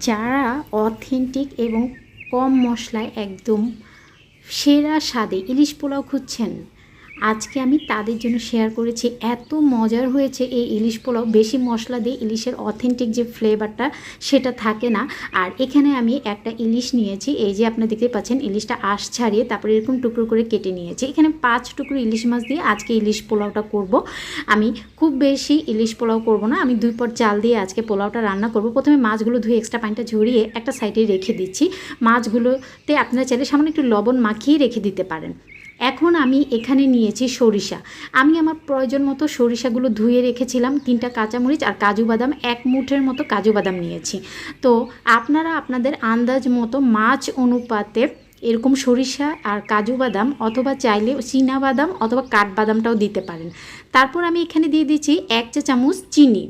যারা অথেন্টিক এবং কম মশলায় একদম সেরা স্বাদে ইলিশ পোলাও খুঁজছেন। আজকে আমি তাদের জন্য শেয়ার করেছি। এত মজার হয়েছে এই ইলিশ পোলাও। বেশি মশলা দিয়ে ইলিশের অথেন্টিক যে ফ্লেভারটা সেটা থাকে না। আর এখানে আমি একটা ইলিশ নিয়েছি। এই যে আপনি দেখতে পাচ্ছেন, ইলিশটা আশ ছাড়িয়ে তারপরে এরকম টুকরো করে কেটে নিয়েছি। এখানে পাঁচ টুকরো ইলিশ মাছ দিয়ে আজকে ইলিশ পোলাওটা করব। আমি খুব বেশি ইলিশ পোলাও করব না। আমি দুই পট চাল দিয়ে আজকে পোলাওটা রান্না করব। প্রথমে মাছগুলো ধুয়ে এক্সট্রা পানিটা ঝরিয়ে একটা সাইডে রেখে দিচ্ছি। মাছগুলোতে আপনারা চাইলে সামান্য একটু লবণ মাখিয়ে রেখে দিতে পারেন। এখন আমি এখানে নিয়েছি সরিষা। আমি আমার প্রয়োজন মতো সরিষাগুলো ধুয়ে রেখেছিলাম, তিনটা কাঁচামরিচ আর কাজু বাদাম, এক মুঠের মতো কাজু বাদাম নিয়েছি। তো আপনারা আপনাদের আন্দাজ মতো মাছ অনুপাতে এরকম সরিষা আর কাজু বাদাম অথবা চাইলে চীনা বাদাম অথবা কাঠবাদামটাও দিতে পারেন। তারপর আমি এখানে দিয়ে দিচ্ছি এক চা চামচ চিনি।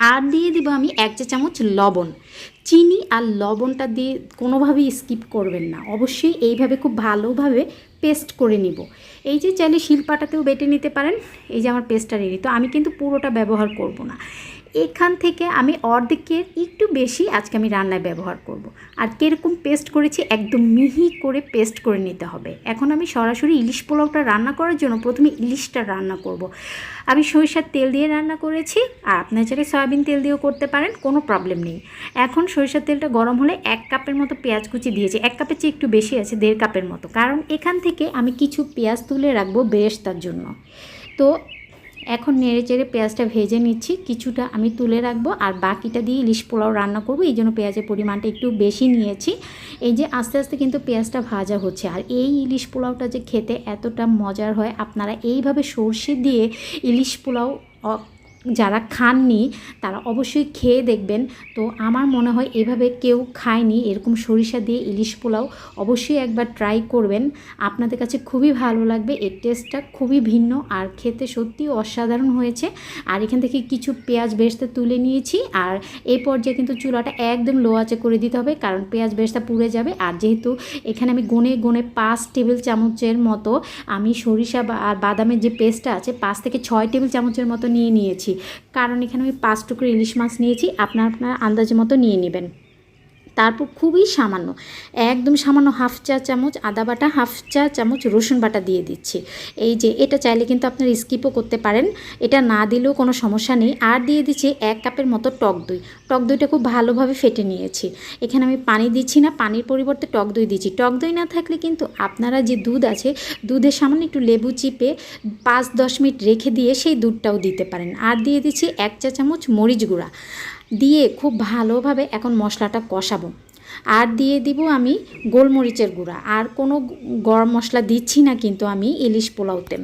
আর দিয়ে দিব আমি এক চা চামচ লবণ। চিনি আর লবণটা দিয়ে কোনোভাবেই স্কিপ করবেন না। অবশ্যই এইভাবে খুব ভালোভাবে পেস্ট করে নিব। এই যে চাইলে শিলপাটাতেও বেটে নিতে পারেন। এই যে আমার পেস্টটা রেডি তো আমি কিন্তু পুরোটা ব্যবহার করব না। এখান থেকে আমি অর্ধেকের একটু বেশি আজকে আমি রান্নায় ব্যবহার করব। আর কীরকম পেস্ট করেছি একদম মিহি করে পেস্ট করে নিতে হবে এখন আমি সরাসরি ইলিশ পোলাওটা রান্না করার জন্য প্রথমে ইলিশটা রান্না করব। আমি সরিষার তেল দিয়ে রান্না করেছি, আর আপনার চাইলে সয়াবিন তেল দিয়েও করতে পারেন, কোনো প্রবলেম নেই এখন সরিষার তেলটা গরম হলে এক কাপের মতো পেঁয়াজ কুচি দিয়েছি, এক কাপের চেয়ে একটু বেশি আছে, দেড় কাপের মতো কারণ এখান থেকে আমি কিছু পেঁয়াজ তুলে রাখব বেরেস্তার জন্য তো এখন নেড়ে চেড়ে পেঁয়াজটা ভেজে নিচ্ছি। কিছুটা আমি তুলে রাখব আর বাকিটা দিয়ে ইলিশ পোলাও রান্না করব। এই জন্য পেঁয়াজের পরিমাণটা একটু বেশি নিয়েছি। এই যে আস্তে আস্তে কিন্তু পেঁয়াজটা ভাজা হচ্ছে। আর এই ইলিশ পোলাওটা যে খেতে এতটা মজার হয়, আপনারা এইভাবে সর্ষে দিয়ে ইলিশ পোলাও যারা খাননি, তারা অবশ্যই খেয়ে দেখবেন। তো আমার মনে হয় এভাবে কেউ খায়নি, এরকম সরিষা দিয়ে ইলিশ পোলাও অবশ্যই একবার ট্রাই করবেন। আপনাদের কাছে খুবই ভালো লাগবে, এর টেস্টটা খুবই ভিন্ন আর খেতে সত্যি অসাধারণ হয়েছে। আর এখান থেকে কিছু পেঁয়াজ বেরেস্তা তুলে নিয়েছি আর এই পর্যায়ে কিন্তু চুলাটা একদম লো আঁচে করে দিতে হবে কারণ পেঁয়াজ বেরেস্তা পুড়ে যাবে। আর যেহেতু এখানে আমি গুনে গুনে পাঁচ টেবিল চামচের মতো আমি সরিষা আর বাদামের যে পেস্টটা আছে, পাঁচ থেকে ছয় টেবিল চামচের মতো নিয়ে নিয়েছি। কারণ এখানে আমি পাঁচ টুকরো ইলিশ মাছ নিয়েছি আপনার আপনার আন্দাজ মতো নিয়ে নেবেন। তারপর খুবই সামান্য, একদম সামান্য হাফ চা চামচ আদা বাটা, হাফ চা চামচ রসুন বাটা দিয়ে দিচ্ছি। এই যে, এটা চাইলে কিন্তু আপনার স্কিপও করতে পারেন, এটা না দিলেও কোনো সমস্যা নেই। আর দিয়ে দিচ্ছি এক কাপের মতো টক দই। টক দইটা খুব ভালোভাবে ফেটে নিয়েছি। এখানে আমি পানি দিচ্ছি না, পানির পরিবর্তে টক দই দিচ্ছি। টক দই না থাকলে কিন্তু আপনারা যে দুধ আছে, দুধের সামান্য একটু লেবু চিপে পাঁচ দশ মিনিট রেখে দিয়ে সেই দুধটাও দিতে পারেন। আর দিয়ে দিচ্ছি এক চা চামচ মরিচ গুঁড়া। দিয়ে খুব ভালোভাবে এখন মশলাটা কষাবো। আর দিয়ে দিব আমি গোলমরিচের গুঁড়া। আর কোনো গরম মশলা দিচ্ছি না কিন্তু আমি ইলিশ পোলাওতে।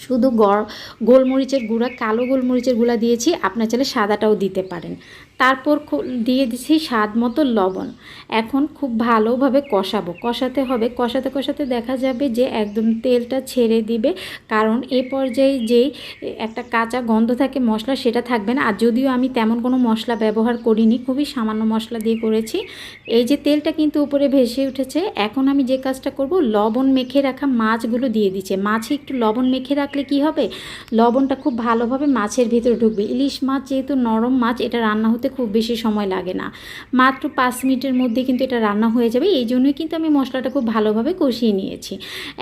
শুধু গড় গোলমরিচের গুঁড়া, কালো গোলমরিচের গুঁড়া দিয়েছি। আপনার চাইলে সাদাটাও দিতে পারেন। তারপর দিয়ে দিচ্ছি স্বাদ মতো লবণ। এখন খুব ভালোভাবে কষাবো। কষাতে হবে। কষাতে কষাতে দেখা যাবে যে একদম তেলটা ছেড়ে দিবে। কারণ এ পর্যায়ে যেই একটা কাঁচা গন্ধ থাকে মশলা, সেটা থাকবে না। আর যদিও আমি তেমন কোনো মশলা ব্যবহার করিনি, খুবই সামান্য মশলা দিয়ে করেছি। এই যে তেলটা কিন্তু উপরে ভেসে উঠেছে। এখন আমি যে কাজটা করব, লবণ মেখে রাখা মাছগুলো দিয়ে দিচ্ছে। মাছে একটু লবণ মেখে রাখলে কি হবে? লবণটা খুব ভালোভাবে মাছের ভিতরে ঢুকবে। ইলিশ মাছ যেহেতু নরম মাছ, এটা রান্না হতে খুব বেশি সময় লাগে না। মাত্র পাঁচ মিনিটের মধ্যে কিন্তু এটা রান্না হয়ে যাবে, এই জন্যই কিন্তু আমি মশলাটা খুব ভালোভাবে কষিয়ে নিয়েছি।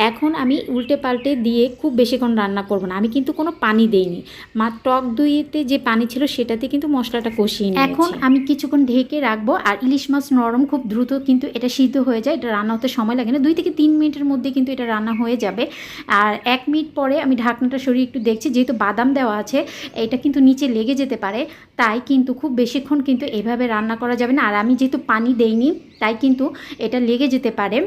এখন আমি উল্টে পাল্টে দিয়ে খুব বেশিক্ষণ রান্না করব না, আমি কিন্তু কোনো পানি দেইনি। মা, টক দইতে যে পানি ছিল সেটাতে কিন্তু মশলাটা কষিয়ে এখন আমি কিছুক্ষণ ঢেকে রাখব, আর ইলিশ মাছ নরম খুব দ্রুত কিন্তু এটা সিদ্ধ হয়ে যায়, এটা রান্না হতে সময় লাগে না। দুই থেকে তিন মিনিটের মধ্যে কিন্তু এটা রান্না হয়ে যাবে। আর এক মিনিট পরে আমি ঢাকনাটা সরিয়ে একটু দেখছি, যেহেতু বাদাম দেওয়া আছে, এটা কিন্তু নিচে লেগে যেতে পারে, তাই কিন্তু খুব বেশিক্ষণ কিন্তু এভাবে রান্না করা যাবে না। আর আমি যেহেতু পানি দেইনি, তাই কিন্তু এটা লেগে যেতে পারে।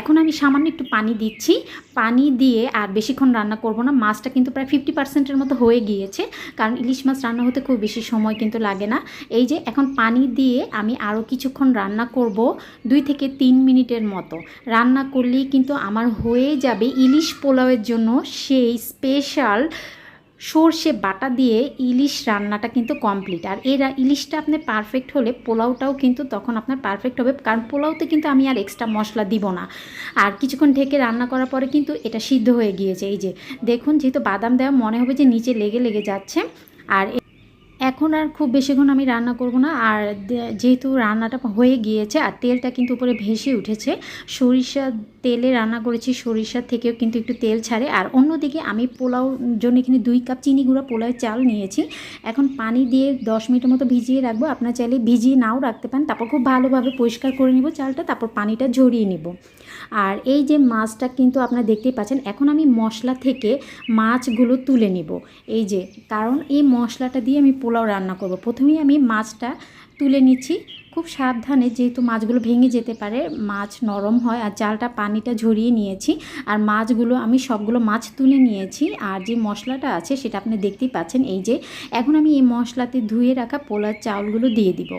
এখন আমি সামান্য একটু পানি দিচ্ছি। পানি দিয়ে আর বেশিক্ষণ রান্না করব না। মাছটা কিন্তু প্রায় ফিফটি পার্সেন্টের মতো হয়ে গিয়েছে। কারণ ইলিশ মাছ রান্না হতে খুব বেশি সময় কিন্তু লাগে না। এই যে এখন পানি দিয়ে আমি আরও কিছুক্ষণ রান্না করব দুই থেকে তিন মিনিটের মতো। রান্না করলেই কিন্তু আমার হয়ে যাবে ইলিশ পোলাওয়ের জন্য সেই স্পেশাল সর্ষে বাটা দিয়ে ইলিশ রান্নাটা কিন্তু কমপ্লিট আর এর ইলিশটা আপনার পারফেক্ট হলে পোলাওটাও কিন্তু তখন আপনার পারফেক্ট হবে, কারণ পোলাওতে কিন্তু আমি আর এক্সট্রা মশলা দিব না। আর কিছুক্ষণ ঢেকে রান্না করার পরে কিন্তু এটা সিদ্ধ হয়ে গিয়েছে। এই যে, দেখুন যেহেতু বাদাম দেওয়া, মনে হবে যে নিচে লেগে লেগে যাচ্ছে। আর এখন আর খুব বেশিক্ষণ আমি রান্না করব না। আর যেহেতু রান্নাটা হয়ে গিয়েছে, আর তেলটা কিন্তু উপরে ভেসে উঠেছে সরিষা তেলে রান্না করেছি সরিষার থেকেও কিন্তু একটু তেল ছাড়ে। আর অন্যদিকে আমি পোলাও জন্য এখানে দুই কাপ চিনি গুঁড়া পোলাও চাল নিয়েছি। এখন পানি দিয়ে দশ মিনিটের মতো ভিজিয়ে রাখব। আপনার চাইলে ভিজিয়ে নাও রাখতে পারেন। তারপর খুব ভালোভাবে পরিষ্কার করে নিব চালটা, তারপর পানিটা ঝরিয়ে নিব। আর এই যে মাছটা কিন্তু আপনারা দেখতেই পাচ্ছেন, এখন আমি মশলা থেকে মাছগুলো তুলে নিব। এই যে, কারণ এই মশলাটা দিয়ে আমি পোলাও রান্না করব। প্রথমেই আমি মাছটা তুলে নিচ্ছি। খুব সাবধানে যেহেতু মাছগুলো ভেঙে যেতে পারে, মাছ নরম হয় আর চালটা পানিটা ঝরিয়ে নিয়েছি আর মাছগুলো আমি সবগুলো মাছ তুলে নিয়েছি আর যে মশলাটা আছে সেটা আপনি দেখতেই পাচ্ছেন, এই যে এখন আমি এই মশলাতে ধুয়ে রাখা পোলার চাউলগুলো দিয়ে দিব।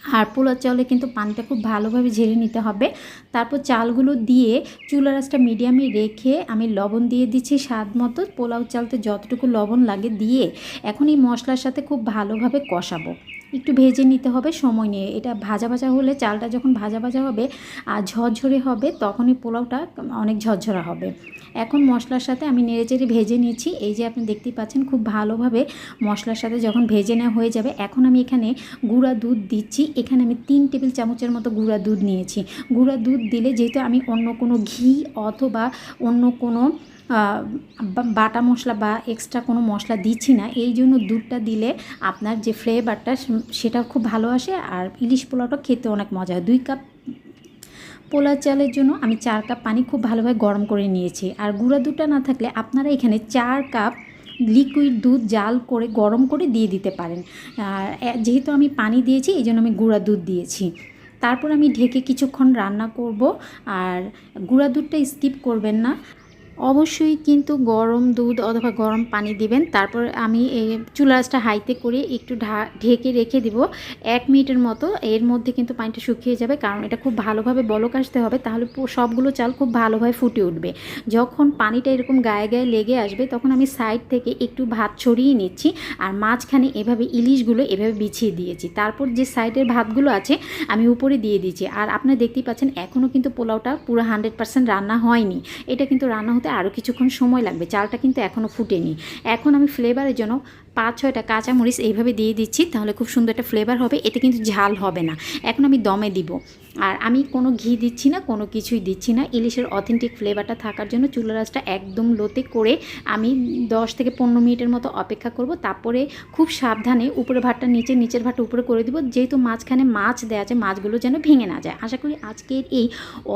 আর পোলার চাউলে কিন্তু পানিটা খুব ভালোভাবে ঝেড়ে নিতে হবে। তারপর চালগুলো দিয়ে চুলা রাসটা মিডিয়ামে রেখে আমি লবণ দিয়ে দিচ্ছি স্বাদ মতো। পোলাও চালতে যতটুকু লবণ লাগে দিয়ে এখন এই মশলার সাথে খুব ভালোভাবে কষাবো। একটু ভেজে নিতে হবে, সময় নিয়ে। এটা ভাজা ভাজা হলে চালটা যখন ভাজা ভাজা হবে আর ঝরঝরে হবে, তখনই পোলাওটা অনেক ঝরঝরা হবে। এখন মশলার সাথে আমি নেড়েচেড়ে ভেজে নিয়েছি এই যে আপনি দেখতেই পাচ্ছেন, খুব ভালোভাবে মশলার সাথে যখন ভেজে নেওয়া হয়ে যাবে, এখন আমি এখানে গুঁড়া দুধ দিচ্ছি। এখানে আমি তিন টেবিল চামচের মতো গুঁড়া দুধ নিয়েছি। গুঁড়া দুধ দিলে যেহেতু আমি অন্য কোনো ঘি অথবা অন্য কোনো বাটা মশলা বা এক্সট্রা কোনো মশলা দিচ্ছি না। এই জন্য দুধটা দিলে আপনার যে ফ্লেভারটা সেটা খুব ভালো আসে আর ইলিশ পোলাওটা খেতে অনেক মজা হয়। দুই কাপ পোলা চালের জন্য আমি চার কাপ পানি খুব ভালোভাবে গরম করে নিয়েছি। আর গুঁড়া দুধটা না থাকলে আপনারা এখানে চার কাপ লিকুইড দুধ জাল করে গরম করে দিয়ে দিতে পারেন। আর যেহেতু আমি পানি দিয়েছি, এই জন্য আমি গুঁড়া দুধ দিয়েছি। তারপর আমি ঢেকে কিছুক্ষণ রান্না করব। আর গুঁড়া দুধটা স্কিপ করবেন না। অবশ্যই কিন্তু গরম দুধ অথবা গরম পানি দিবেন। তারপর আমি এই চুলাসটা হাইতে করে একটু ঢেকে রেখে দিব। এক মিনিটের মতো। এর মধ্যে কিন্তু পানিটা শুকিয়ে যাবে। কারণ এটা খুব ভালোভাবে বলক আসতে হবে। তাহলে সবগুলো চাল খুব ভালোভাবে ফুটে উঠবে। যখন পানিটা এরকম গায়ে গায়ে লেগে আসবে, তখন আমি সাইড থেকে একটু ভাত ছড়িয়ে নিচ্ছি। আর মাঝখানে এভাবে ইলিশগুলো এভাবে বিছিয়ে দিয়েছি। তারপর যে সাইডের ভাতগুলো আছে, আমি উপরে দিয়ে দিয়েছি। আর আপনারা দেখতেই পাচ্ছেন এখনও কিন্তু পোলাওটা পুরো হান্ড্রেড রান্না হয়নি। এটা কিন্তু রান্না হতে আরও কিছুক্ষণ সময় লাগবে। চালটা কিন্তু এখনও ফুটেনি। এখন আমি ফ্লেভারের জন্য পাঁচ, ছয়টা কাঁচামরিচ এইভাবে দিয়ে দিচ্ছি, তাহলে খুব সুন্দর একটা ফ্লেভার হবে। এতে কিন্তু ঝাল হবে না। এখন আমি দমে দিব। আর আমি কোনো ঘি দিচ্ছি না, কোনো কিছুই দিচ্ছি না। ইলিশের অথেন্টিক ফ্লেভারটা থাকার জন্য চুলা রাসটা একদম লোতে করে আমি দশ থেকে পনেরো মিনিটের মতো অপেক্ষা করব। তারপরে খুব সাবধানে উপরে ভাতটা নিচে, নিচের ভাতটা উপরে করে দিব। যেহেতু মাঝখানে মাছ দেওয়া আছে, মাছগুলো যেন ভেঙে না যায়। আশা করি আজকের এই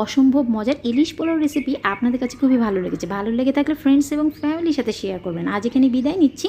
অসম্ভব মজার ইলিশ পোলাও রেসিপি আপনাদের কাছে খুবই ভালো লেগেছে। ভালো লেগে থাকলে ফ্রেন্ডস এবং ফ্যামিলির সাথে শেয়ার করবেন। আজ এখানে বিদায় নিচ্ছি।